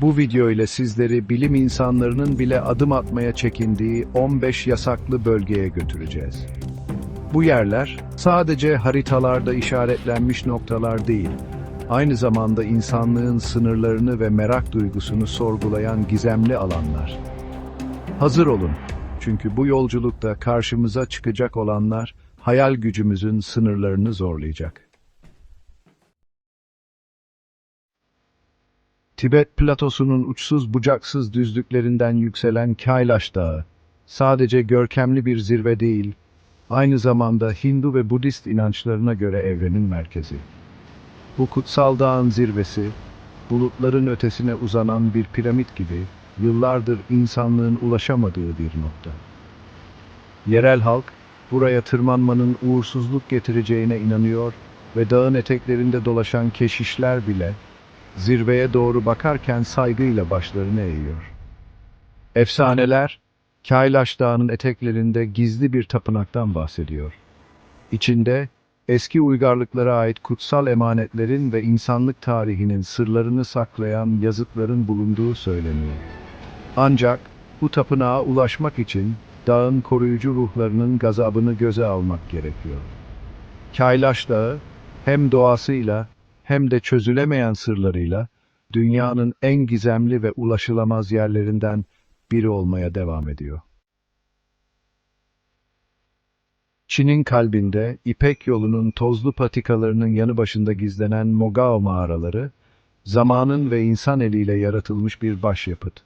Bu video ile sizleri bilim insanlarının bile adım atmaya çekindiği 15 yasaklı bölgeye götüreceğiz. Bu yerler sadece haritalarda işaretlenmiş noktalar değil, aynı zamanda insanlığın sınırlarını ve merak duygusunu sorgulayan gizemli alanlar. Hazır olun, çünkü bu yolculukta karşımıza çıkacak olanlar hayal gücümüzün sınırlarını zorlayacak. Tibet platosunun uçsuz bucaksız düzlüklerinden yükselen Kailash Dağı, sadece görkemli bir zirve değil, aynı zamanda Hindu ve Budist inançlarına göre evrenin merkezi. Bu kutsal dağın zirvesi, bulutların ötesine uzanan bir piramit gibi, yıllardır insanlığın ulaşamadığı bir nokta. Yerel halk, buraya tırmanmanın uğursuzluk getireceğine inanıyor ve dağın eteklerinde dolaşan keşişler bile, zirveye doğru bakarken saygıyla başlarını eğiyor. Efsaneler, Kailash Dağı'nın eteklerinde gizli bir tapınaktan bahsediyor. İçinde, eski uygarlıklara ait kutsal emanetlerin ve insanlık tarihinin sırlarını saklayan yazıtların bulunduğu söyleniyor. Ancak bu tapınağa ulaşmak için dağın koruyucu ruhlarının gazabını göze almak gerekiyor. Kailash Dağı hem doğasıyla hem de çözülemeyen sırlarıyla dünyanın en gizemli ve ulaşılamaz yerlerinden biri olmaya devam ediyor. Çin'in kalbinde İpek yolunun tozlu patikalarının yanı başında gizlenen Mogao mağaraları, zamanın ve insan eliyle yaratılmış bir başyapıt.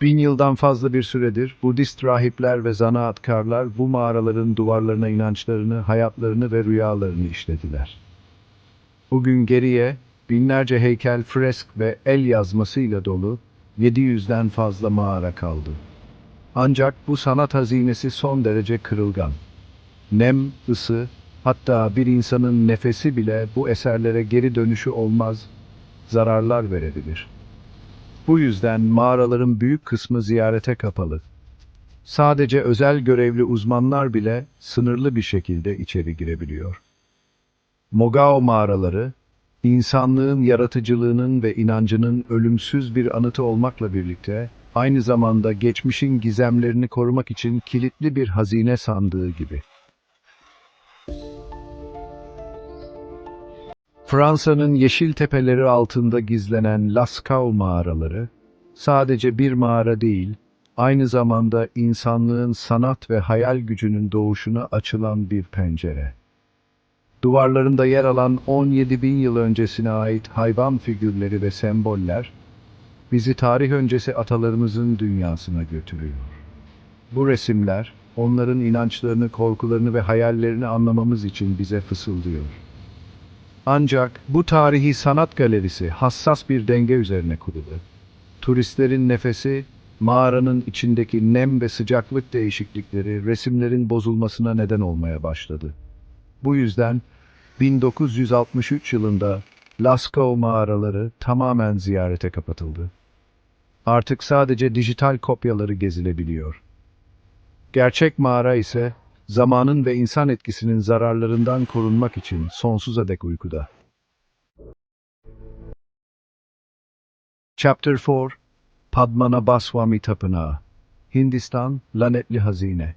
Bin yıldan fazla bir süredir Budist rahipler ve zanaatkarlar bu mağaraların duvarlarına inançlarını, hayatlarını ve rüyalarını işlediler. Bugün geriye binlerce heykel, fresk ve el yazmasıyla dolu 700'den fazla mağara kaldı. Ancak bu sanat hazinesi son derece kırılgan. Nem, ısı, hatta bir insanın nefesi bile bu eserlere geri dönüşü olmaz, zararlar verebilir. Bu yüzden mağaraların büyük kısmı ziyarete kapalı. Sadece özel görevli uzmanlar bile sınırlı bir şekilde içeri girebiliyor. Mogao mağaraları, insanlığın yaratıcılığının ve inancının ölümsüz bir anıtı olmakla birlikte, aynı zamanda geçmişin gizemlerini korumak için kilitli bir hazine sandığı gibi. Fransa'nın yeşil tepeleri altında gizlenen Lascaux mağaraları, sadece bir mağara değil, aynı zamanda insanlığın sanat ve hayal gücünün doğuşuna açılan bir pencere. Duvarlarında yer alan 17 bin yıl öncesine ait hayvan figürleri ve semboller, bizi tarih öncesi atalarımızın dünyasına götürüyor. Bu resimler, onların inançlarını, korkularını ve hayallerini anlamamız için bize fısıldıyor. Ancak bu tarihi sanat galerisi hassas bir denge üzerine kurulu. Turistlerin nefesi, mağaranın içindeki nem ve sıcaklık değişiklikleri resimlerin bozulmasına neden olmaya başladı. Bu yüzden 1963 yılında Lascaux mağaraları tamamen ziyarete kapatıldı. Artık sadece dijital kopyaları gezilebiliyor. Gerçek mağara ise zamanın ve insan etkisinin zararlarından korunmak için sonsuza dek uykuda. Chapter 4 Padmanabhaswamy Tapınağı Hindistan Lanetli Hazine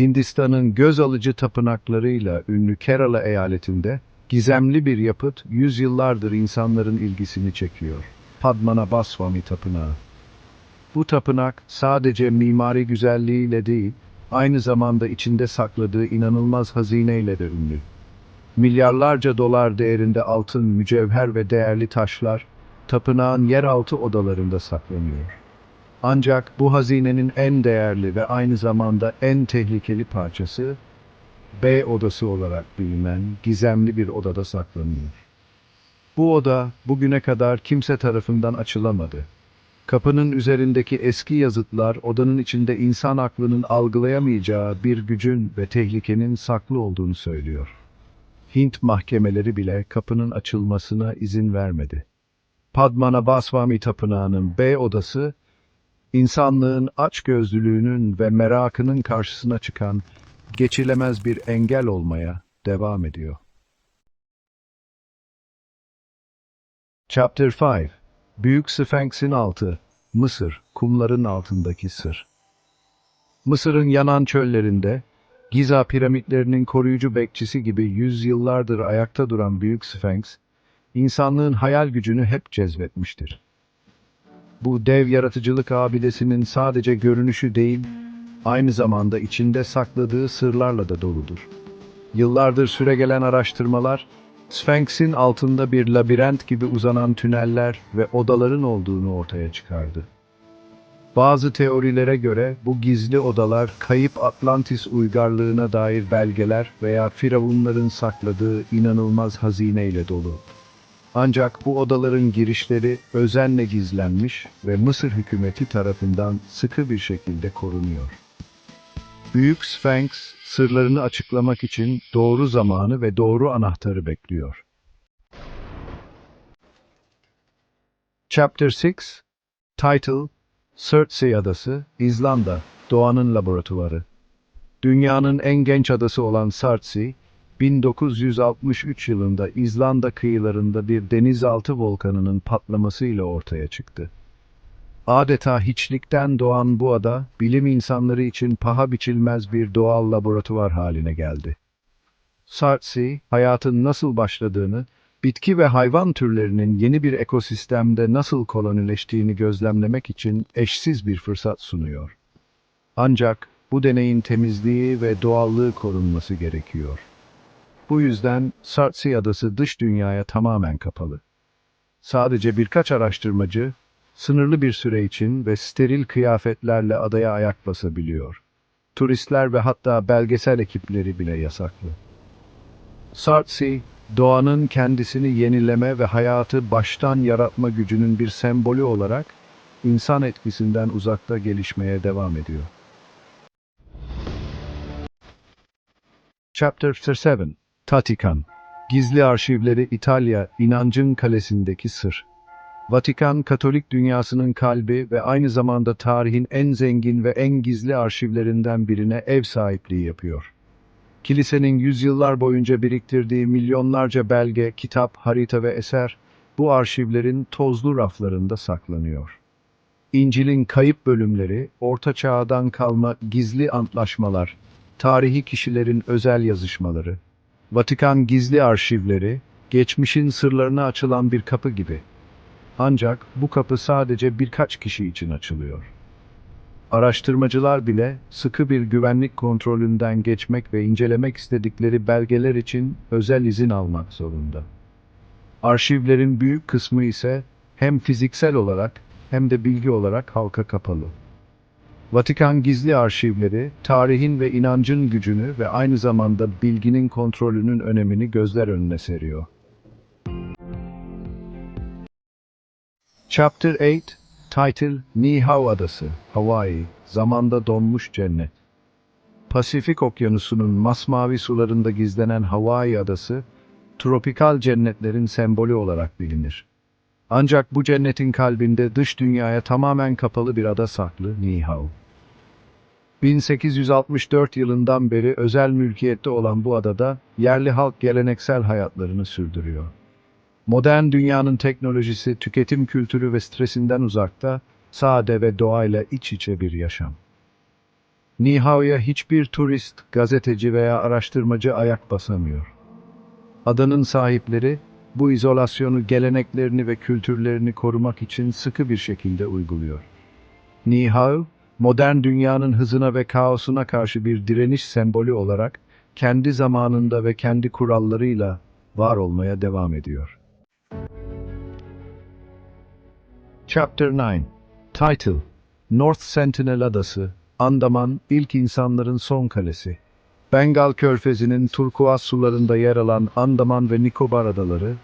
Hindistan'ın göz alıcı tapınaklarıyla ünlü Kerala eyaletinde gizemli bir yapıt yüzyıllardır insanların ilgisini çekiyor. Padmanabhaswamy Tapınağı. Bu tapınak sadece mimari güzelliğiyle değil, aynı zamanda içinde sakladığı inanılmaz hazineyle de ünlü. Milyarlarca dolar değerinde altın, mücevher ve değerli taşlar tapınağın yeraltı odalarında saklanıyor. Ancak bu hazinenin en değerli ve aynı zamanda en tehlikeli parçası B odası olarak bilinen gizemli bir odada saklanıyor. Bu oda bugüne kadar kimse tarafından açılamadı. Kapının üzerindeki eski yazıtlar odanın içinde insan aklının algılayamayacağı bir gücün ve tehlikenin saklı olduğunu söylüyor. Hint mahkemeleri bile kapının açılmasına izin vermedi. Padmanabhaswamy Tapınağı'nın B odası, insanlığın açgözlülüğünün ve merakının karşısına çıkan geçilemez bir engel olmaya devam ediyor. Chapter 5 Büyük Sphinx'in altı, Mısır, kumların altındaki sır. Mısır'ın yanan çöllerinde, Giza piramitlerinin koruyucu bekçisi gibi yüzyıllardır ayakta duran Büyük Sphinx, insanlığın hayal gücünü hep cezbetmiştir. Bu dev yaratıcılık abidesinin sadece görünüşü değil, aynı zamanda içinde sakladığı sırlarla da doludur. Yıllardır süregelen araştırmalar, Sphinx'in altında bir labirent gibi uzanan tüneller ve odaların olduğunu ortaya çıkardı. Bazı teorilere göre bu gizli odalar kayıp Atlantis uygarlığına dair belgeler veya firavunların sakladığı inanılmaz hazineyle dolu. Ancak bu odaların girişleri özenle gizlenmiş ve Mısır hükümeti tarafından sıkı bir şekilde korunuyor. Büyük Sphinx sırlarını açıklamak için doğru zamanı ve doğru anahtarı bekliyor. Chapter 6 Title Surtsey Adası, İzlanda, Doğanın Laboratuvarı. Dünyanın en genç adası olan Surtsey, 1963 yılında İzlanda kıyılarında bir denizaltı volkanının patlamasıyla ortaya çıktı. Adeta hiçlikten doğan bu ada, bilim insanları için paha biçilmez bir doğal laboratuvar haline geldi. Surtsey, hayatın nasıl başladığını, bitki ve hayvan türlerinin yeni bir ekosistemde nasıl kolonileştiğini gözlemlemek için eşsiz bir fırsat sunuyor. Ancak bu deneyin temizliği ve doğallığı korunması gerekiyor. Bu yüzden Surtsey Adası dış dünyaya tamamen kapalı. Sadece birkaç araştırmacı, sınırlı bir süre için ve steril kıyafetlerle adaya ayak basabiliyor. Turistler ve hatta belgesel ekipleri bile yasaklı. Surtsey, doğanın kendisini yenileme ve hayatı baştan yaratma gücünün bir sembolü olarak insan etkisinden uzakta gelişmeye devam ediyor. Chapter 7 Vatikan Gizli Arşivleri İtalya İnancın Kalesindeki Sır Vatikan, Katolik dünyasının kalbi ve aynı zamanda tarihin en zengin ve en gizli arşivlerinden birine ev sahipliği yapıyor. Kilisenin yüzyıllar boyunca biriktirdiği milyonlarca belge, kitap, harita ve eser bu arşivlerin tozlu raflarında saklanıyor. İncil'in kayıp bölümleri, Orta Çağ'dan kalma gizli antlaşmalar, tarihi kişilerin özel yazışmaları, Vatikan gizli arşivleri, geçmişin sırlarına açılan bir kapı gibi. Ancak bu kapı sadece birkaç kişi için açılıyor. Araştırmacılar bile sıkı bir güvenlik kontrolünden geçmek ve incelemek istedikleri belgeler için özel izin almak zorunda. Arşivlerin büyük kısmı ise hem fiziksel olarak hem de bilgi olarak halka kapalı. Vatikan gizli arşivleri, tarihin ve inancın gücünü ve aynı zamanda bilginin kontrolünün önemini gözler önüne seriyor. Chapter 8 Title Niihau Adası, Hawaii, zamanda donmuş cennet. Pasifik Okyanusu'nun masmavi sularında gizlenen Hawaii adası, tropikal cennetlerin sembolü olarak bilinir. Ancak bu cennetin kalbinde dış dünyaya tamamen kapalı bir ada saklı, Niihau. 1864 yılından beri özel mülkiyette olan bu adada yerli halk geleneksel hayatlarını sürdürüyor. Modern dünyanın teknolojisi, tüketim kültürü ve stresinden uzakta, sade ve doğayla iç içe bir yaşam. Nihao'ya hiçbir turist, gazeteci veya araştırmacı ayak basamıyor. Adanın sahipleri bu izolasyonu, geleneklerini ve kültürlerini korumak için sıkı bir şekilde uyguluyor. Nihao, modern dünyanın hızına ve kaosuna karşı bir direniş sembolü olarak kendi zamanında ve kendi kurallarıyla var olmaya devam ediyor. Chapter 9 Title North Sentinel Adası Andaman, ilk insanların son kalesi. Bengal Körfezi'nin turkuaz sularında yer alan Andaman ve Nikobar adaları,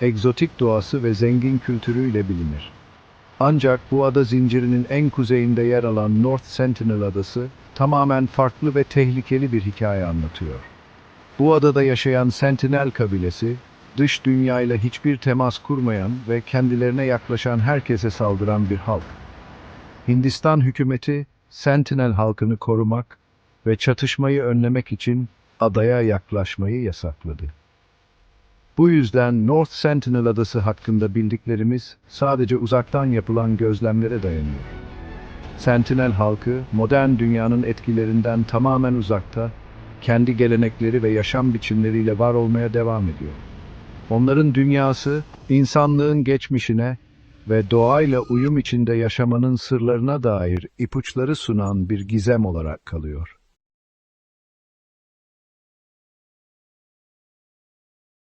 egzotik doğası ve zengin kültürüyle bilinir. Ancak bu ada zincirinin en kuzeyinde yer alan North Sentinel Adası, tamamen farklı ve tehlikeli bir hikaye anlatıyor. Bu adada yaşayan Sentinel kabilesi, dış dünyayla hiçbir temas kurmayan ve kendilerine yaklaşan herkese saldıran bir halk. Hindistan hükümeti Sentinel halkını korumak ve çatışmayı önlemek için adaya yaklaşmayı yasakladı. Bu yüzden North Sentinel adası hakkında bildiklerimiz sadece uzaktan yapılan gözlemlere dayanıyor. Sentinel halkı modern dünyanın etkilerinden tamamen uzakta, kendi gelenekleri ve yaşam biçimleriyle var olmaya devam ediyor. Onların dünyası insanlığın geçmişine ve doğayla uyum içinde yaşamanın sırlarına dair ipuçları sunan bir gizem olarak kalıyor.